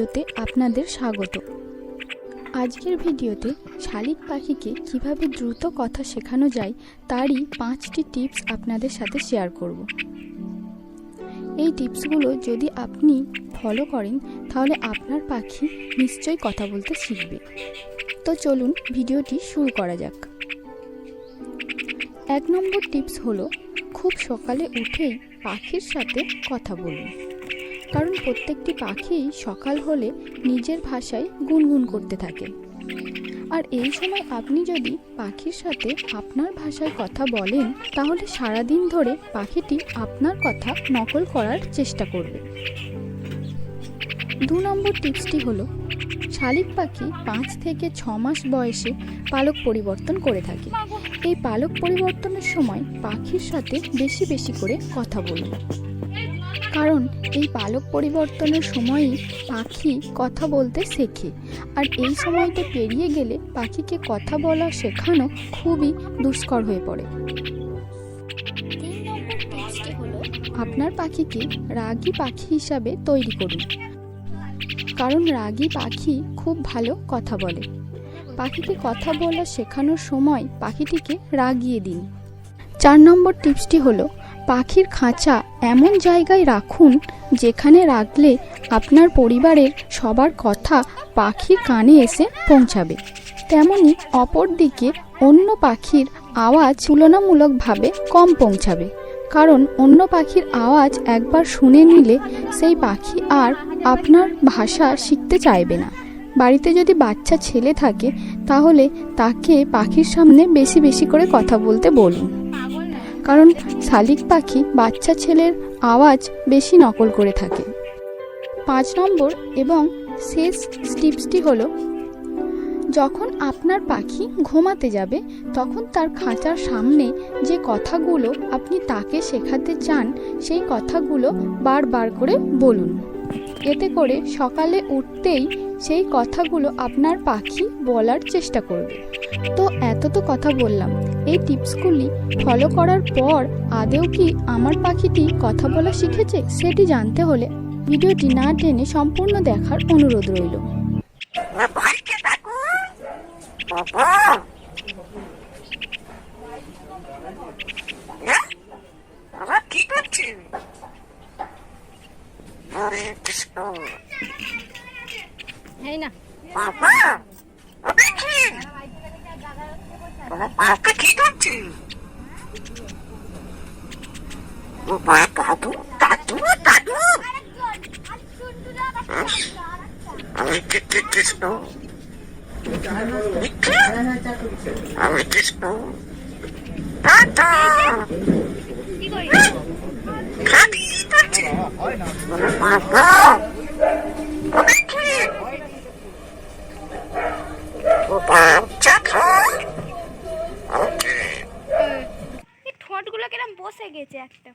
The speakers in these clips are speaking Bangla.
ভিডিওতে আপনাদের স্বাগত। আজকের ভিডিওতে শালিক পাখিকে কীভাবে দ্রুত কথা শেখানো যায় তারই পাঁচটি টিপস আপনাদের সাথে শেয়ার করব। এই টিপসগুলো যদি আপনি ফলো করেন, তাহলে আপনার পাখি নিশ্চয়ই কথা বলতে শিখবে। তো চলুন ভিডিওটি শুরু করা যাক। এক নম্বর টিপস হলো, খুব সকালে উঠেই পাখির সাথে কথা বলুন। কারণ প্রত্যেকটি পাখিই সকাল হলে নিজের ভাষায় গুনগুন করতে থাকে। আর এই সময় আপনি যদি পাখির সাথে আপনার ভাষায় কথা বলেন, তাহলে সারাদিন ধরে পাখিটি আপনার কথা নকল করার চেষ্টা করবে। দু নম্বর টিপসটি হলো, শালিক পাখি পাঁচ থেকে ছ মাস বয়সে পালক পরিবর্তন করে থাকে। এই পালক পরিবর্তনের সময় পাখির সাথে বেশি বেশি করে কথা বলুন। কারণ এই পালক পরিবর্তনের সময়ই পাখি কথা বলতে শেখে। আর এই সময়টা পেরিয়ে গেলে পাখিকে কথা বলা শেখানো খুবই দুষ্কর হয়ে পড়ে। আপনার পাখিকে রাগী পাখি হিসাবে তৈরি করুন। কারণ রাগী পাখি খুব ভালো কথা বলে। পাখিকে কথা বলা শেখানোর সময় পাখিটিকে রাগিয়ে দিন। চার নম্বর টিপসটি হলো পাখির খাঁচা এমন জায়গায় রাখুন যেখানে রাখলে আপনার পরিবারের সবার কথা পাখির কানে এসে পৌঁছাবে। তেমনি অপর দিকে অন্য পাখির আওয়াজ তুলনামূলকভাবে কম পৌঁছাবে, কারণ অন্য পাখির আওয়াজ একবার শুনে নিলে সেই পাখি আর আপনার ভাষা শিখতে চাইবে না। বাড়িতে যদি বাচ্চা ছেলে থাকে, তাহলে তাকে পাখির সামনে বেশি বেশি করে কথা বলতে বলুন। কারণ শালিক পাখি বাচ্চা ছেলের আওয়াজ বেশি নকল করে থাকে। পাঁচ নম্বর এবং শেষ টিপসটি হলো, যখন আপনার পাখি ঘুমাতে যাবে, তখন তার খাঁচার সামনে যে কথাগুলো আপনি তাকে শেখাতে চান, সেই কথাগুলো বারবার করে বলুন। এতে করে সকালে উঠতেই সেই কথাগুলো আপনার পাখি বলার চেষ্টা করবে। তো এত তো কথা বললাম। এই টিপসগুলি ফলো করার পর আদেও কি আমার পাখিটি কথা বলা শিখেছে? সেটি জানতে হলে ভিডিওটি না টেনে সম্পূর্ণ দেখার অনুরোধ রইল বাড়িতে থাকো বাবা হ্যাঁ? বাবা কি করছেন হরে কৃষ্ণ এই না বাবা বাবা কি বাবা বাবা কি করছেন বাবা দাদু দাদু দাদু হরে কৃষ্ণ? হরে কৃষ্ণ। দাদা। খাবি গেছে একটা।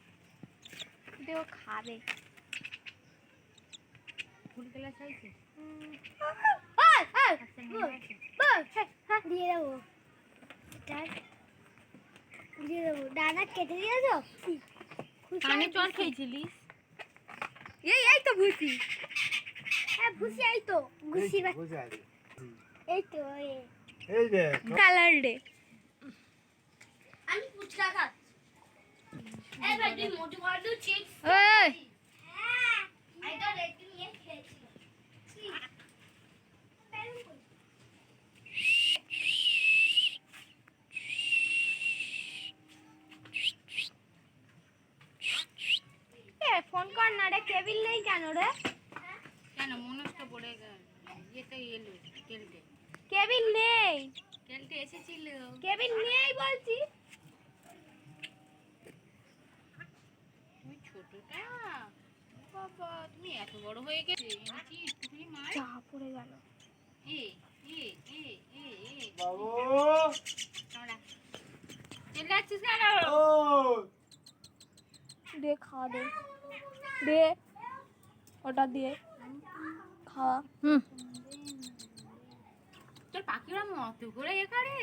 দেও খাবে। ফুল চাইছে? দিয়ে দেবো। দিয়ে দেবো। ডানা কেটে দিয়েছ কানে চল খেয়েছিলিস? এই এই তো ভুসি। হ্যাঁ ভুসি এই তো। ঘুষি এই তো এই। এই কালার রে। আমি ফুচকা খাচ্ছি। ফোন কর না রে কেবিল নেই কেন রে? কেন মনস্ক পড়ে গেল। ইয়েতে এলো কেলটে। কেবিল নেই। কেলটে এসেছিল। কেবিল নেই বলছি। তুমি ছোটটা বাবা তুমি এত বড় হয়ে গেছে এনেছিস তুমি মার? চা পড়ে গেল। এ এ এ এ এ বাবু! কামড়া চলে কেন? ও দে খাওয়া দে। দে ওটা দিয়ে। খাওয়া হুম। তোর পাখিরা মত করে এ করে।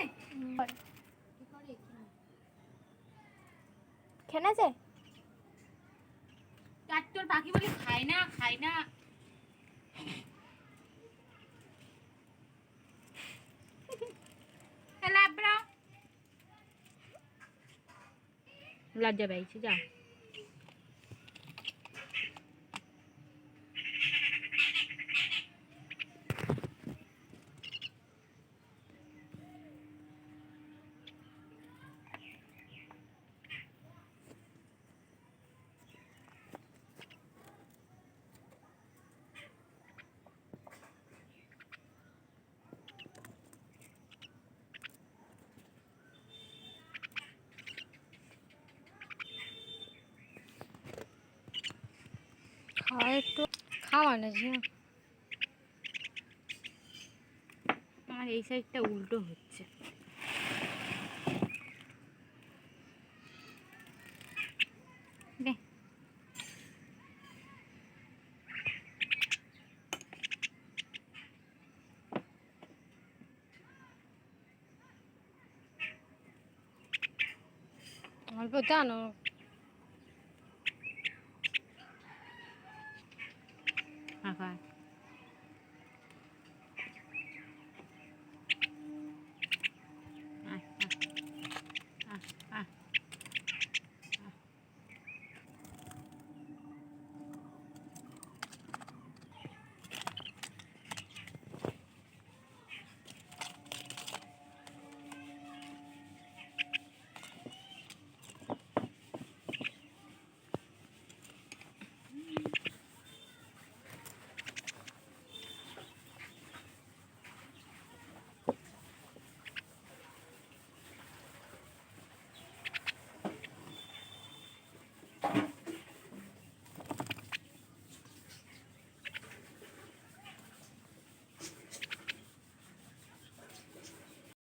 খেনেছে? কাক তোর পাখি বলে খাই না খাই না। লজ্জা পাইছি যা। খাওয়া একটু খাওয়া না যে আমার এই সাইডটা উল্টো হচ্ছে। অল্প জানো Caracas.